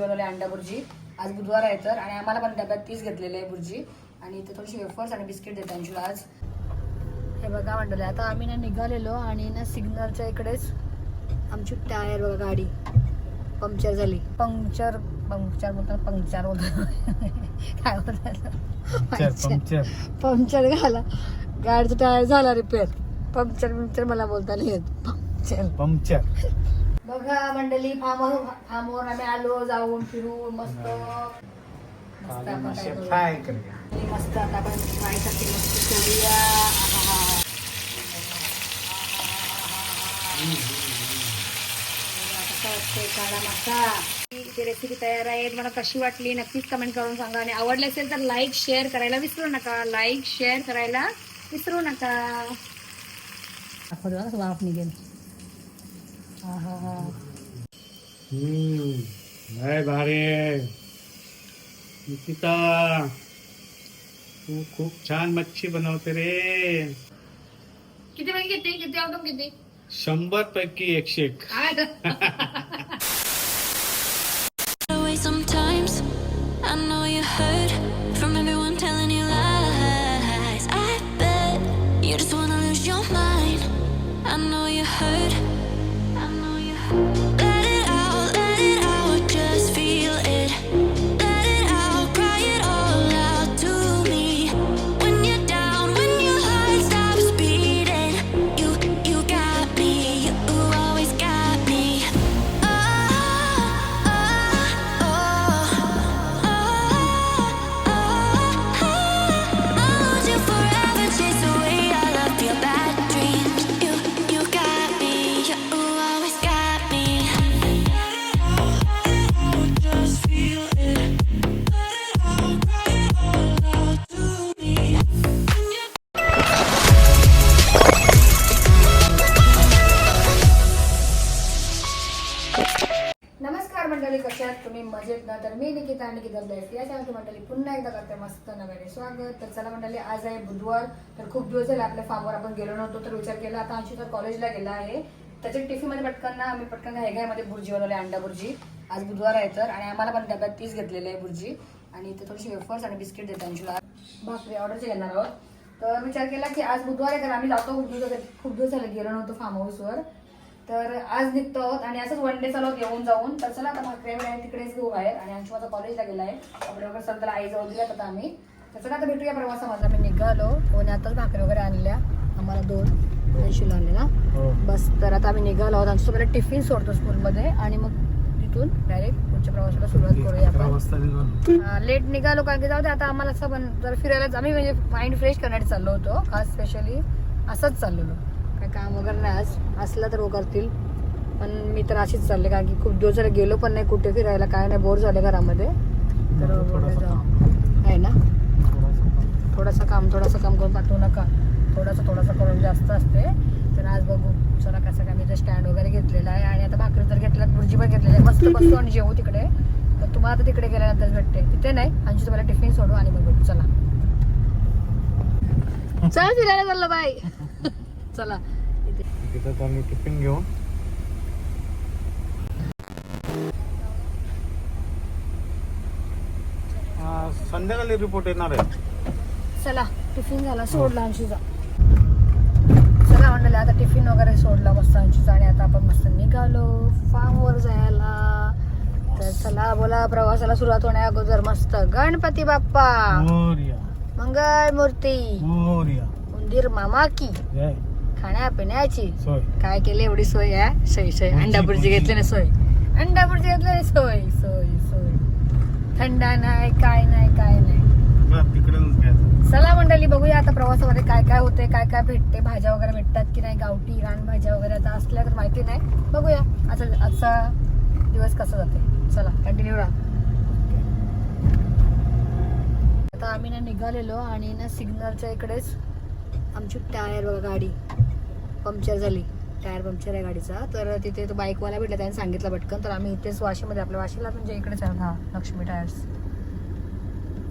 बनवले अंडा बुर्जी. आज बुधवार आहे तर. आणि आम्हाला पण डब्यात तीच घेतलेली आहे बुर्जी. आणि इथे थोडीशी वेफर्स आणि बिस्किट देते अंशूला आज. हे बघा मंडळी आता आम्ही ना निघालेलो आणि ना सिग्नलच्या इकडेच आमची टायर बघा गाडी. पंक्चर झाली. पंक्चर पंक्चर बोलतात पंक्चर बोलतात. काय बोलतात? पंक्चर घाला. गाडीचं टायर झाला रिपेअर पंक्चर पंक्चर मला बोलता नाही येत. पंक्चर. पंक्चर. बघा मंडळी फार्म फार्मवर आम्ही आलो जाऊन फिरून मस्त. मस्त आपण काय करू? फ्राय करूया. आणि मस्त आता आपण मस्त करूया. आहाहा. कसा वाटतोय काळा मासा ही रेसिपी तयार आहे मला कशी वाटली नक्कीच कमेंट करून सांगा. आणि आवडली असेल तर लाईक शेअर करायला विसरू नका. लाईक शेअर करायला विसरू नका. वाफ निघेल. हा हा हा भारी निकिता तू खूब छान मच्छी बनवते रे। किती पैकी किती? किती आउट किती? शंभर पैकी एकशे एक. पुन्हा मस्त नव्याने स्वागत. तर चला म्हणाले आज आहे बुधवार. तर खूप दिवस झाले आपल्या फार्मवर आपण गेलो नव्हतो तर विचार केला आता आमची तर कॉलेजला गेला आहे. त्याच्या टिफिनमध्ये पटकन ना आम्ही पटकन घाईघाईमध्ये बुर्जी बनवली अंडा बुर्जी. आज बुधवार आहे तर आणि आम्हाला पण डब्यात तीच घेतलेली आहे बुर्जी. आणि इथे थोडीशी वेफर्स आणि बिस्किट देते अंशूला भाकरी ऑर्डरचे घेणार आहोत. तर विचार केला की आज बुधवार आहे तर आम्ही जातो खूप दिवस खूप दिवस झाले गेलो नव्हतो फार्म हाऊसवर. तर आज निघतो आहोत आणि असंच वन डे चालू येऊन जाऊन. तर चला आता भाकऱ्या बिर्याणी तिकडेच घेऊ बाहेर. आणि अंशू माझा कॉलेजला गेला आहे. कपडे वगैरे सर त्याला आई जवळ दिल्यात आता आम्ही. तर चला आता भेटूया प्रवासामध्ये. आम्ही निघालो. पुण्यातच भाकरी वगैरे आणल्या. आम्हाला दोन अंशूला आणले ना? हो. बस तर आता आम्ही निघालो आहोत. आमचं पहिला टिफिन सोडतो स्कूलमध्ये आणि मग तिथून डायरेक्ट पुढच्या प्रवासाला सुरुवात करूया आपण. लेट निघालो. कारण की जाऊ दे आता आम्हाला असं पण जर फिरायला आम्ही म्हणजे माइंड फ्रेश करण्यासाठी चाललो होतो. खास स्पेशली असंच चाललेलो. काय काम वगैरे नाही. आज असलं तर वो करतील. पण मी तर अशीच चालले कारण की खूप दिवस झाले गेलो पण नाही कुठे फिरायला काय नाही बोर झाले घरामध्ये. तर. काम. आहे ना? थोडंसं काम. थोडंसं काम करून पाठवू नका. थोडंसं थोडंसं करून जास्त असते. तर आज बघू चला कसं काय मी तर स्टँड वगैरे घेतलेला आहे. आणि आता भाकरी तर घेतल्या भुर्जी पण घेतलेली आहे. मस्त बसतो आणि जेवू तिकडे. तर तुम्हाला आता तिकडे गेल्यानंतर भेटते. तिथे नाही आणि तुम्हाला टिफिन सोडू आणि मग भेटू. चला. चला फिरायला चाललं बाई चला. तिथं आम्ही टिफिन घेऊन. संध्याकाळी रिपोर्ट येणार आहे. चला टिफिन झाला सोडला अंशीचा चला म्हणलं आता टिफिन वगैरे सोडला मस्त अंशीचा आणि आता आपण मस्त निघालो. फार्मवर जायला. तर चला बोला प्रवासाला सुरुवात होण्या अगोदर मस्त. गणपती बाप्पा. मंगळ मूर्ती उंदीर मामा की. खाण्यापिण्याची. सोय. काय केलं एवढी सोय आहे सोय सोय. अंडा बुर्जी घेतली ना सोय? अंडा बुर्जी घेतली ना सोय सोय सोय. थंडा नाही काय नाही काय नाही. चला मंडळी बघूया आता प्रवासामध्ये काय काय होते काय काय भेटते भाज्या वगैरे भेटतात की नाही गावठी रान भाज्या वगैरे आता असल्या तर माहिती नाही. बघूया आजचा आजचा दिवस कसा जाते चला कंटिन्यू राहा. आता आम्ही ना निघालेलो आणि ना सिग्नलच्या इकडेच आमची टायर बघा गाडी. पंक्चर झाली टायर पंक्चर आहे गाडीचा. तर तिथे तो बाईकवाला भेटला त्याने सांगितलं पटकन. तर आम्ही इथेच वाशीमध्ये आपल्या वाशीला म्हणजे इकडेच आहे हा लक्ष्मी टायर्स.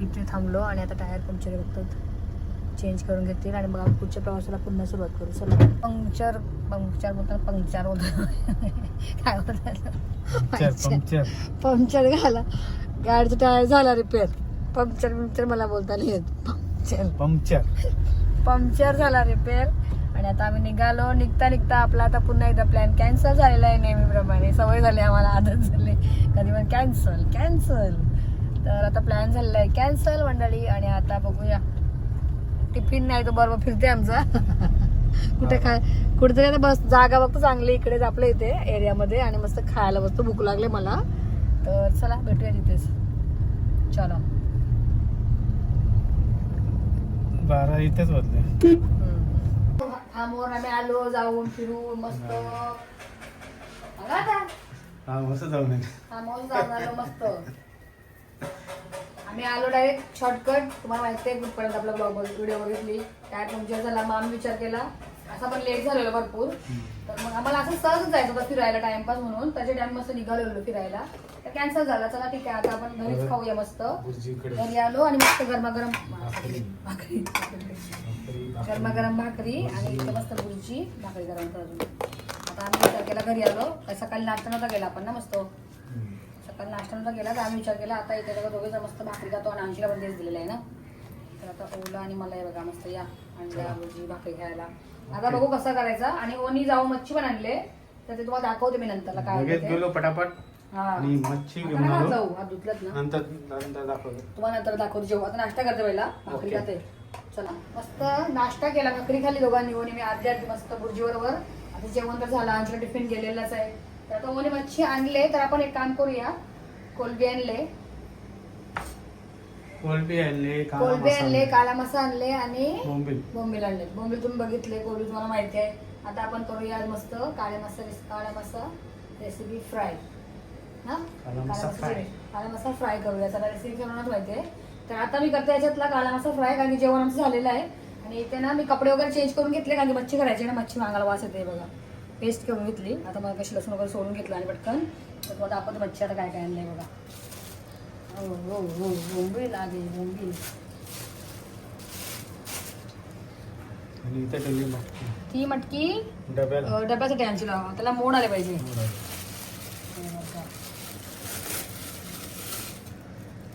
इथे थांबलो आणि आता टायर पंक्चर बघतात. चेंज करून घेतील आणि मग आपण पुढच्या प्रवासाला पुन्हा सुरुवात करू. चला. पंक्चर पंक्चर बोलतात पंक्चर होतं काय बोलतात? Puncture puncture. घाला. गाडीचं टायर झाला रिपेअर पंक्चर पंक्चर मला बोलता नाही येत. पंक्चर. पंक्चर. पंक्चर झाला रिपेअर आणि आता आम्ही निघालो. निघता निघता आपला आता पुन्हा एकदा प्लॅन कॅन्सल झालेला आहे नेहमीप्रमाणे. सवय झाली आम्हाला आदत झाली. कधी पण कॅन्सल कॅन्सल तर आता प्लॅन झालेला आहे. कॅन्सल मंडळी आणि आता बघूया. टिफिन नाही तो बरोबर फिरते आमचा. कुठे खाय कुठेतरी आता बस जागा बघतो चांगली. इकडेच आपल्या इथे एरियामध्ये आणि मस्त खायला बसतो. भूक लागले मला. तर चला भेटूया तिथेच. चला. बारा इथेच बदले थांबवून आम्ही आलो जाऊन फिरून मस्त. बघा आता. हा मस्त जाऊन आलो. आम्ही आलो डायरेक्ट शॉर्टकट तुम्हाला माहिती आहे कुठपर्यंत आपला ब्लॉग व्हिडिओ बघितली. काय पंक्चर झाला मग आम्ही विचार केला. असा पण लेट झालेलो भरपूर. तर मग आम्हाला असं सहजच जायचं होतं फिरायला टाइमपास म्हणून. त्याच्या टाइम मस्त निघालेलो फिरायला. तर कॅन्सल झाला. चला ठीक आहे आता आपण घरीच खाऊया मस्त. घरी आलो आणि मस्त गरमागरम भाकरी. गरमागरम भाकरी आणि इथे मस्त भुर्जी भाकरी गरम करून आता आम्ही विचार केला घरी आलो. काय सकाळी नाश्ता नव्हता गेला आपण ना मस्त. सकाळी नाश्ता नव्हता गेला तर आम्ही विचार केला आता इथे दोघे मस्त भाकरी खातो आणि ऐंशीला पण दिलेलं आहे ना. तर आता ओला आणि मला हे बघा मस्त या. अंड्या भुर्जी भाकरी खायला. आता बघू कसं करायचं. आणि ओनी जाऊ मच्छी पण आणले. तर ते तुम्हाला दाखवते मी नंतरला काय लगेच होतं ते. गेलो पटापट. हा. आणि मच्छी आता घेऊन नका आलो. जाऊ. हात धुतलेत ना. नंतर नंतर दाखवतो. तुम्हाला नंतर दाखवतो जेव्हा. आता नाश्ता करते पहिला भाकरी ओके. खाते. चला. मस्त नाश्ता केला. भाकरी खाल्ली दोघांनी. ओनी मी अर्धी अर्धी मस्त भुर्जी बरोबर आता जेवण तर झालं. आमच्या टिफिन गेलेलाच आहे. तर आता ओनी मच्छी आणले. तर आपण एक काम करूया. कोलबी आणले. कोलबी आणले काळा कोलबी आणले मसाला. काला मसा आणले आणि बोंबील. बोंबील आणले. बोंबील तुम्ही बघितले कोलबी तुम्हाला माहिती आहे. आता आपण करूया आज मस्त काळे मसा काळा मसा रेसिपी फ्राय हा? काळा मसा काळा fry. काळा मसा फ्राय करूया. त्याला रेसिपी करूनच माहिती आहे? तर आता मी करते याच्यातला काळा मसा फ्राय कारण की जेवण आमचं झालेलं आहे. आणि इथे ना मी कपडे वगैरे चेंज करून घेतले कारण की मच्छी करायची ना मच्छी मागायला वास येते बघा. पेस्ट करून घेतली. आता मला कशी लसूण वगैरे सोडून घेतलं आणि पटकन. तर तुम्हाला आपण मच्छी आता काय काय आणलंय बघा. बोंबील आगे बोंबील आणि इथे ठेवली मच्छी ती मटकी? डब्याला. अ, डब्यासाठी आणची लावा त्याला मोड आले पाहिजे.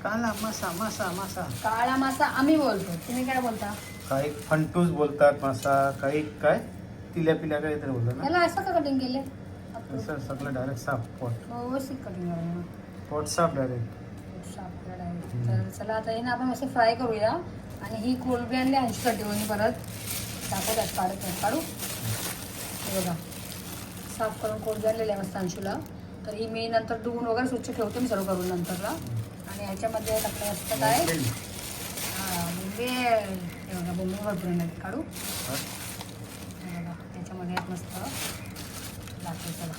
काला मासा मासा मासा. काळा मासा आम्ही बोलतो. तुम्ही काय बोलता? काही फंटूस बोलतात मासा काही काय? तिल्या पिल्या काय तरी बोलतात ना? याला असं का कटिंग केले असं सगळं डायरेक्ट साफ पोट व्यवस्थित कटिंग पोट साफ डायरेक्ट. तर चला आता हे ना आपण मस्त फ्राय करूया. आणि ही कोलबी आणली ऐंशीसाठी होईल परत दाखवतात काढत. काढू हे बघा साफ करून कोलबी आणलेली आहे मस्त अंशूला. तर ही मी नंतर धुवून वगैरे स्वच्छ ठेवते मी सर्व करून नंतरला. आणि ह्याच्यामध्ये टाकलं असतं काय? हा हे बघा बोंबील भरपूर काढू. बघा त्याच्यामध्ये मस्त दाखव चला.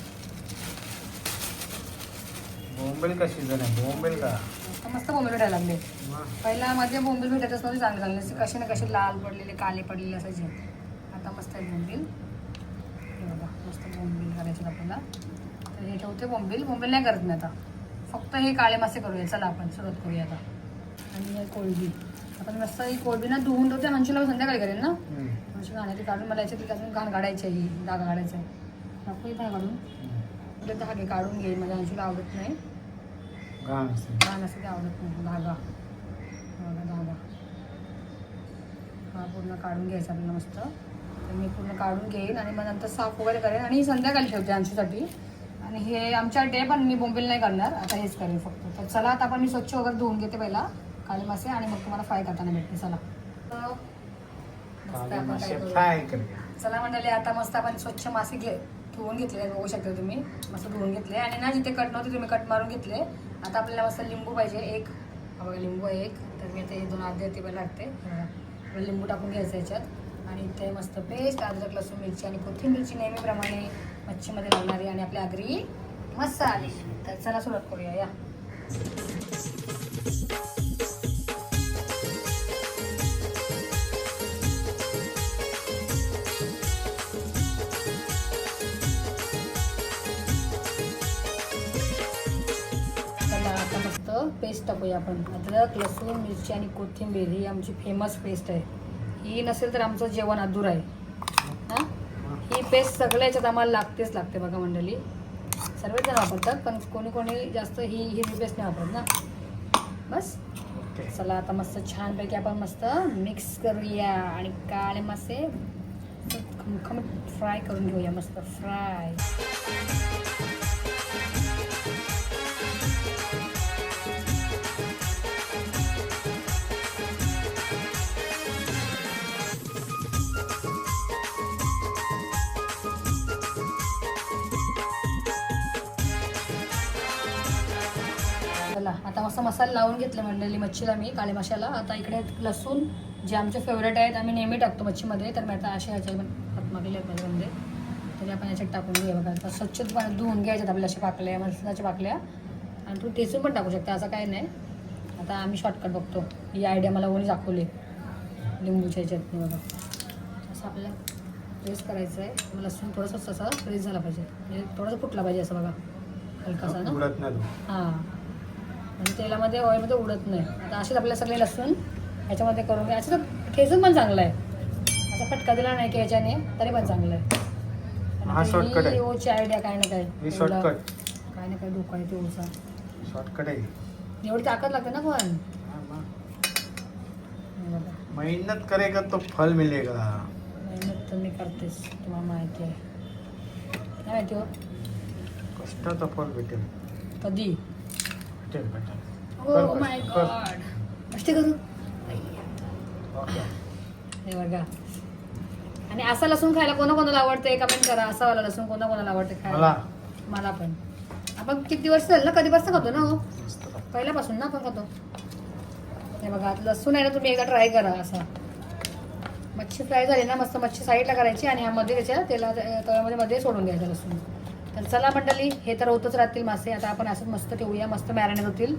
बोंबेल कशी जण बोंबेल का? मस्त बोंबील भेटायला लागले. पहिला मध्ये बोंबील भेटतच नव्हते चांगले चांगले असे कसे ना कसे लाल पडलेले काले पडलेले असायचे. आता मस्त आहे बोंबील. हे बघा मस्त बोंबील करायचे आपल्याला. तर हे ठेवते बोंबील. बोंबील नाही करत मी आता. फक्त हे काळे मासे करूया. चला आपण सुरुवात करूया आता. आणि हे कोळंबी. आपण मस्त ही कोळंबी ना धुवून ठेवते. हंशीला संध्याकाळी करेल ना? हम्म. हंशी घाण्याची काढून मला याच्यात अजून घाण काढायची आहे. ही डागा काढायचा आहे. नको इथं काढून. आपले धागे काढून घेईल माझ्या हंशीला आवडत नाही. घाण असते घाण असं ते आवडत नाही धागा बघा धागा. हा पूर्ण काढून घ्यायचा आपल्याला मस्त. तर मी पूर्ण काढून घेईन आणि मग नंतर साफ वगैरे करेन आणि संध्याकाळी ठेवते आमच्यासाठी. आणि हे आमच्या डे पण मी बोंबील नाही करणार आता हेच करेन फक्त. तर चला आता आपण मी स्वच्छ वगैरे धुवून घेते पहिला काळे मासे आणि मग तुम्हाला फ्राय करताना भेटते. चला. चला मंडळी आता मस्त आपण स्वच्छ मासे घे धुवून घेतले बघू शकता तुम्ही. मस्त धुवून घेतले. आणि ना जिथे कट नव्हते तुम्ही कट मारून घेतले. आता आपल्याला मस्त लिंबू पाहिजे एक. बघा लिंबू आहे एक. तर मी ते दोन अर्धे ते पहिला टाकते हे. बघा. आपल्याला लिंबू टाकून घ्यायचं याच्यात. आणि इथे मस्त पेस्ट अद्रक लसूण मिरची आणि कोथिंबीरची नेहमीप्रमाणे मच्छीमध्ये लागणारी आणि आपली आगरी मसाले. तर चला सुरुवात करूया या. टाकूया आपण. अद्रक लसूण मिरची आणि कोथिंबीर ही आमची फेमस पेस्ट आहे. ही नसेल तर आमचं जेवण अधूर आहे. हां? ही पेस्ट सगळ्या याच्यात आम्हाला लागतेच लागते बघा मंडळी. सर्वच जण वापरतात पण कोणी कोणी जास्त ही हिरवी पेस्ट नाही वापरत ना. बस. चला आता मस्त छानपैकी आपण मस्त मिक्स करूया आणि काळे मासे खमखमीत फ्राय करून घेऊया मस्त फ्राय चला आता मस्त मसाला लावून घेतला मंडळी मच्छीला मी काळे मसाला. आता इकडे लसूण जे आमचे फेवरेट आहेत आम्ही नेहमी टाकतो मच्छीमध्ये. तर मी आता असे ह्याच्या मागले माझ्यामध्ये तरी आपण याच्यात टाकून घेऊया बघा. आता स्वच्छ पाण्यात धुवून घ्यायच्यात आपल्या अशा पाकल्या मसाल्याच्या पाकल्या. आणि तू ठेचून पण टाकू शकता असं काही नाही. आता आम्ही शॉर्टकट बघतो. ही आयडिया मला कोणी दाखवली. लिंबूच्या ह्याच्यात बघा. असं आपल्याला प्रेस करायचं आहे लसूण थोडंसं असं प्रेस झाला पाहिजे. म्हणजे थोडंसं फुटला पाहिजे असं बघा. हलकासा ना. हां. म्हणजे तेलामध्ये ऑइलमध्ये उडत नाही. आता असेच आपल्याला सगळे लसूण ह्याच्यामध्ये करून घ्या. असं तर ठेचून पण चांगलं आहे. असा फटका दिला नाही की ह्याच्याने तरी पण चांगलं आहे. ओची आयडिया काय ना काय. काय ना काय धोका आहे ते ओचा शॉर्टकट आहे. एवढी ताकद लागते ना पण. मेहनत करेगा तो फल मिलेगा. मेहनत तर मी करतेच तुम्हाला माहिती आहे. काय माहिती हो? कष्टाचं फल भेटेल. कधी? भेटेल हो माय. गॉड कष्ट करू. हे बघा. आणि असा लसूण खायला कोणा कोणाला आवडते कमेंट करा. असा वाला लसूण कोणा कोणाला आवडते खायला? मला. पण. आपण किती वर्ष झालं ना कधीपासून खातो ना हो? मस्त. पहिल्यापासून ना आपण खातो. हे बघा लसूण आहे ना तुम्ही एकदा ट्राय करा असा. मच्छी फ्राय झाली ना मस्त मच्छी साईडला करायची आणि ह्यामध्ये त्याच्या तेला तव्यामध्ये मध्ये सोडून घ्यायचं लसूण. तर चला मंडळी हे तर होतच राहतील मासे. आता आपण असंच मस्त ठेवूया मस्त मॅरिनेट होतील.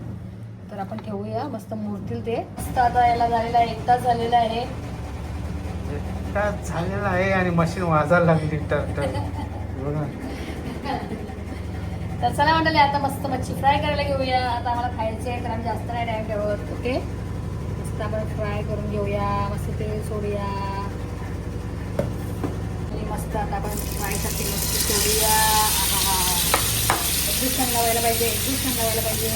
तर आपण ठेवूया मस्त मुरतील ते. मस्त आता याला झालेला आहे एक तास झालेला आहे. झालेला आहे आणि मशीन वाजायला लागली बघा. तर. चला मंडळी आता मस्त मच्छी फ्राय करायला घेऊया. आता आम्हाला खायचे आहे तर आम्ही जास्त नाही टाइम ठेवत ओके मस्त आपण फ्राय करून घेऊया मस्त तेल सोडूया. आणि मस्त आता आपण फ्रायसाठी मस्त सोडूया. लावायला पाहिजे एकदम छान लावायला पाहिजे.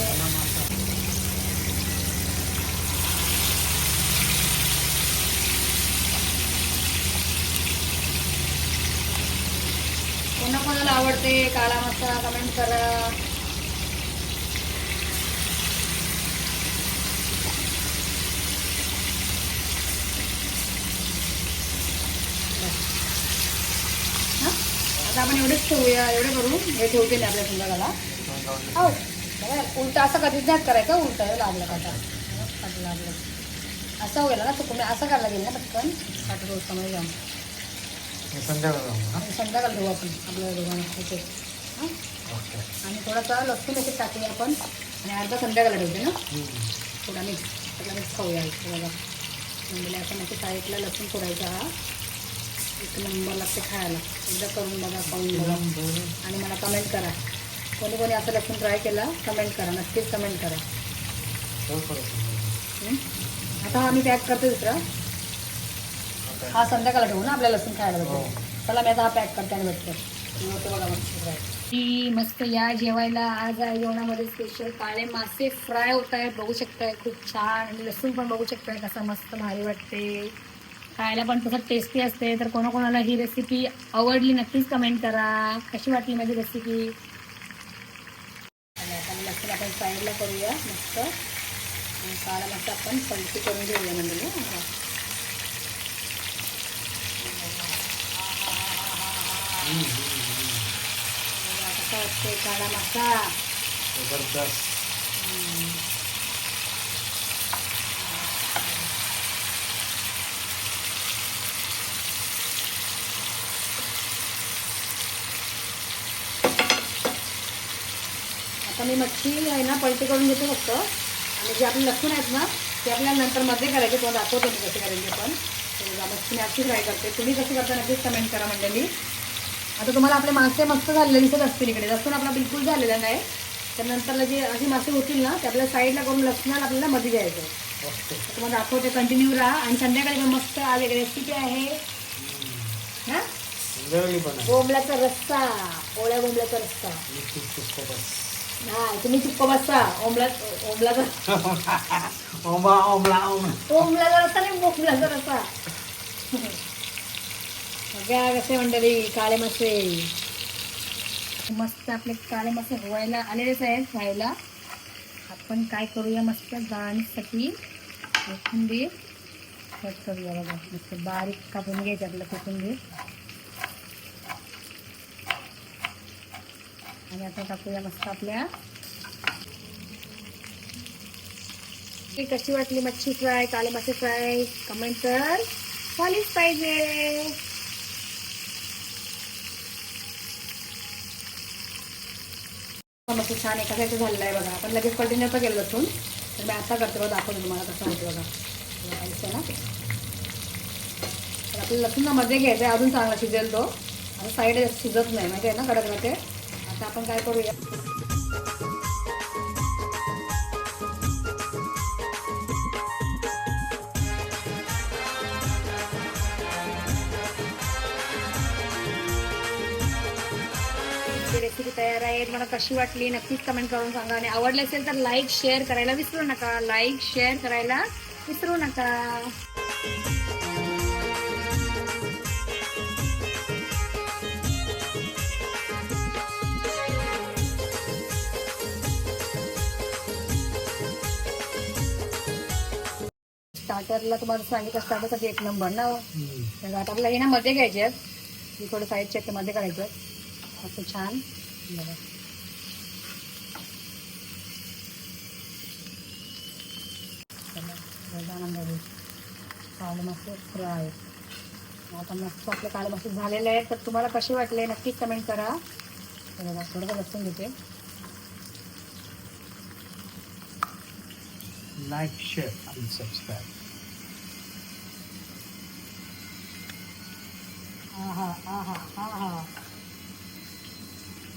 कोणा कोणाला आवडते काला मसाला कमेंट करा. आता आपण एवढेच ठेवूया एवढे करू. हे ठेवते नाही आपल्या संध्याकाळला. हो. उलट असं कधीच नाही करायचं उलट लागलं काटा काटा लागलं? असं होईल ना चुकून असं करायला गेलं ना पटकन. काटा रोज समज जाऊन संध्याकाळी संध्याकाळ ठेवू आपण आपल्या दोघांना हां? ओके. आणि थोडासा लसूण याच्यात टाकूया आपण. आणि अर्धा संध्याकाळला ठेवते ना. थोडा मिक्स सगळा मिक्स खाऊया बघा म्हणजे आपण याच्या साईडला लसूण फोडायचा हा. एक नंबर लागते खायला. एकदा करून बघा खाऊन बघा. आणि मला कमेंट करा. कोणी कोणी असं लसूण ट्राय केला कमेंट करा नक्कीच कमेंट करा. हो. हं? आता हा आम्ही पॅक करतो दुसरा. हा संध्याकाळला ठेवू ना आपल्या लसूण खायला हो. भेटेल चला मी आता हा पॅक करते आणि भेटते. बघा फ्राय की मस्त या जेवायला. आज आहे जेवणामध्ये स्पेशल काळे मासे फ्राय होत आहेत. बघू शकताय खूप छान. आणि लसूण पण बघू शकताय कसं मस्त भारी वाटते. खायला पण तसं टेस्टी असते. तर कोणाकोणाला ही रेसिपी आवडली नक्कीच कमेंट करा. कशी वाटली माझी रेसिपी आपण साईडला करूया मस्त. आणि काळा मस्त आपण पलटी करून घेऊया म्हणजे कसा वाटते काळा मासा. जबरदस्त. आता मी मच्छी आहे ना पलटी करून घेते फक्त. आणि जे आपले लसूण आहेत ना ते आपल्याला नंतर मध्ये करायचे तो दाखवतो मी कसे करायचे पण. मच्छी मी अशी फ्राय करते. तुम्ही कशी करता नक्कीच कमेंट करा मंडळी. आता तुम्हाला आपले मासे मस्त झालेले दिसत असतील इकडे. लसूण आपला बिलकुल झालेला नाही. तर नंतरला जे अशी मासे होतील ना ते आपल्याला साईडला करून लसणाला आपल्याला मध्ये द्यायचं तुम्हाला दाखवते कंटिन्यू राहा. आणि संध्याकाळी पण मस्त आज एक रेसिपी आहे. हा? बोंबल्याचा रस्सा. ओळ्या बोंबल्याचा रस्सा. नाही तुम्ही चुक्क बसा. ओमला ओमलाचा ओमा ओमला ओमा. ओमलाचा रस्सा नाही बोंबल्याचा रस्सा बघा कसे मंडळी काळे मासे. मस्त आपले काळे मासे व्हायला आलेलेच आहेत व्हायला आपण काय करूया मस्त गाणीसाठी कोथिंबीर कट करूया बघा. मस्त बारीक कापून घ्यायचं आपलं कोथिंबीर. आणि आता टाकूया मस्त आपल्या. ती कशी वाटली मच्छी फ्राय काले मासे फ्राय? कमेंट कर. झालीच पाहिजे. मस्त छान एका साईडचं झालेलं आहे बघा. आपण लगेच कंटिन्यू पण केलं असून तर मी आता करते बघा दाखवते तुम्हाला कसं होतं बघा. बघा, ना? तर आपल्याला लसूण ना मध्ये घ्यायचं आहे अजून चांगला शिजेल तो. आता साईड शिजत नाही. माहिती आहे ना? कडक राहते आता आपण काय करूया? रेसिपी तयार आहे. मला कशी वाटली नक्कीच कमेंट करून सांगा. आणि आवडली असेल तर लाईक शेअर करायला विसरू नका. लाईक शेअर करायला विसरू नका. स्टार्टरला तुम्हाला सांगितलं स्टार्टरसाठी एक नंबर ना तर आता आपल्याला हे ना मध्ये घ्यायचे आहेत. हे थोडं साईडचे आहेत ते मध्ये करायचं असं छान. बघा. काळे मासे फ्राय आता मस्त आपले काळे मासे झालेले आहेत तर तुम्हाला कसे वाटले नक्कीच कमेंट करा बघा थोडंसं लसूण घेते लाईक शेअर आणि सबस्क्राईब आहा आहा आहा.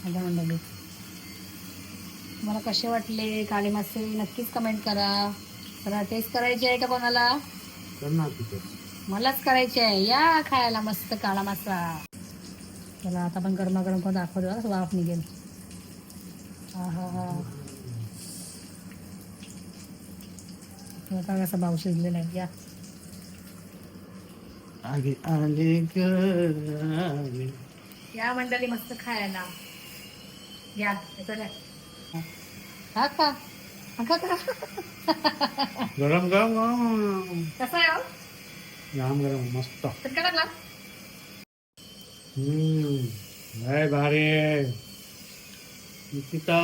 आता मंडळी. तुम्हाला कसे वाटले काळे मासे? नक्कीच कमेंट करा. तर टेस्ट करायची आहे का कोणाला? मलाच करायची आहे. या खायला मस्त काळा मासा. चला आता आपण गरमागरम पण दाखवतो. वाफ निघेल. हा हा हा कसा भाव शिजलेला आहे. या. आली आली ग या मंडळी मस्त खायला या येतो ना. हा का हा का? गरम गरम गरम कसा आहे हो? गरम गरम मस्त चटका लागला हम्म लय भारी आहे. निकिता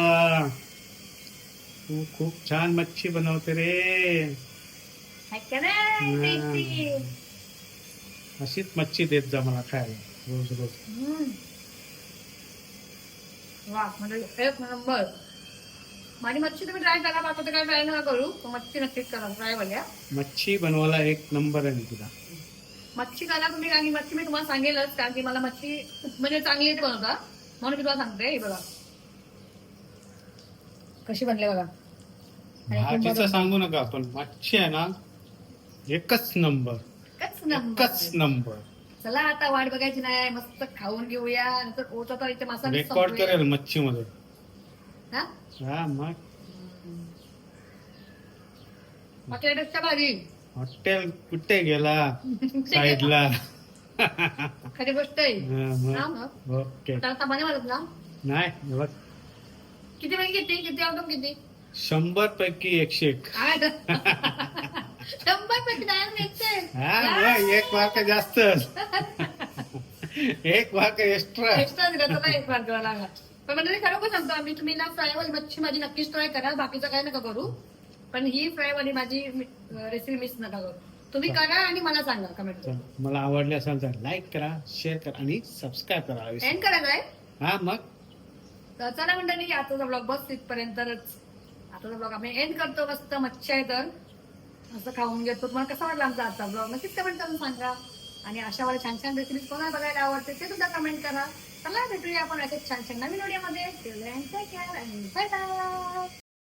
तू खूप छान मच्छी बनवते रे आहे का नाही? हम्म. tasty. अशीच मच्छी देत जा मला खायला रोज रोज. वा म्हणजे एक नंबर. माझी मच्छी तुम्ही ट्राय करा बाकी काय ट्राय नका करू. पण मच्छी नक्कीच करा ट्राय मच्छी बनवायला एक नंबर आहे निकिता मच्छी करा तुम्ही आणि मच्छी मी तुम्हाला सांगेलच कारण की मला मच्छी म्हणजे चांगली बनवता म्हणून मी तुम्हाला सांगते हे बघा. कशी बनले बघा. भाजीचं. सांगू नका पण मच्छी आहे ना एकच नंबर. नंबर एकच नंबर चला आता वाट बघायची नाही मस्त खाऊन घेऊया. नंतर ओचा तर इथे मसाला रेकॉर्ड करेल मच्छी मध्ये हा? हा मग. हॉटेलपेक्षा भारी. हॉटेल कुठे गेला? साईडला. खरी गोष्ट आहे. मग. मग. ओके. आता सामान्य म्हणत ना नाही बघ. किती पैकी किती? किती आउटम किती? शंभर पैकी एकशे एक. हा एक मार्क जास्त. एक मार्क एक्स्ट्रा एक मार्क लागा. पण म्हणजे खरोखर सांगतो आम्ही तुम्ही ना फ्रायवाली मच्छी माझी नक्कीच ट्राय करा बाकीचं काय नका करू. पण ही फ्रायवाली माझी रेसिपी मिस नका करू. तुम्ही करा आणि मला सांगा कमेंट मला आवडले असेल तर लाईक करा शेअर करा आणि सबस्क्राईब करा एंड करायचं आहे हा मग? तर चला मंडळी आताचा ब्लॉग बस तिथपर्यंतच आताचा ब्लॉग आम्ही एंड करतो मस्त मच्छी आहे तर. असं खाऊन घेतो तुम्हाला कसा वाटला आमचा आजचा ब्लॉग नक्कीच कमेंट करून सांगा. आणि अशा वेळेला छान छान रेसिपीज कोणाला बघायला आवडते ते सुद्धा कमेंट करा. चला भेटूया आपण असेच छान छान नवीन व्हिडिओमध्ये बाय बाय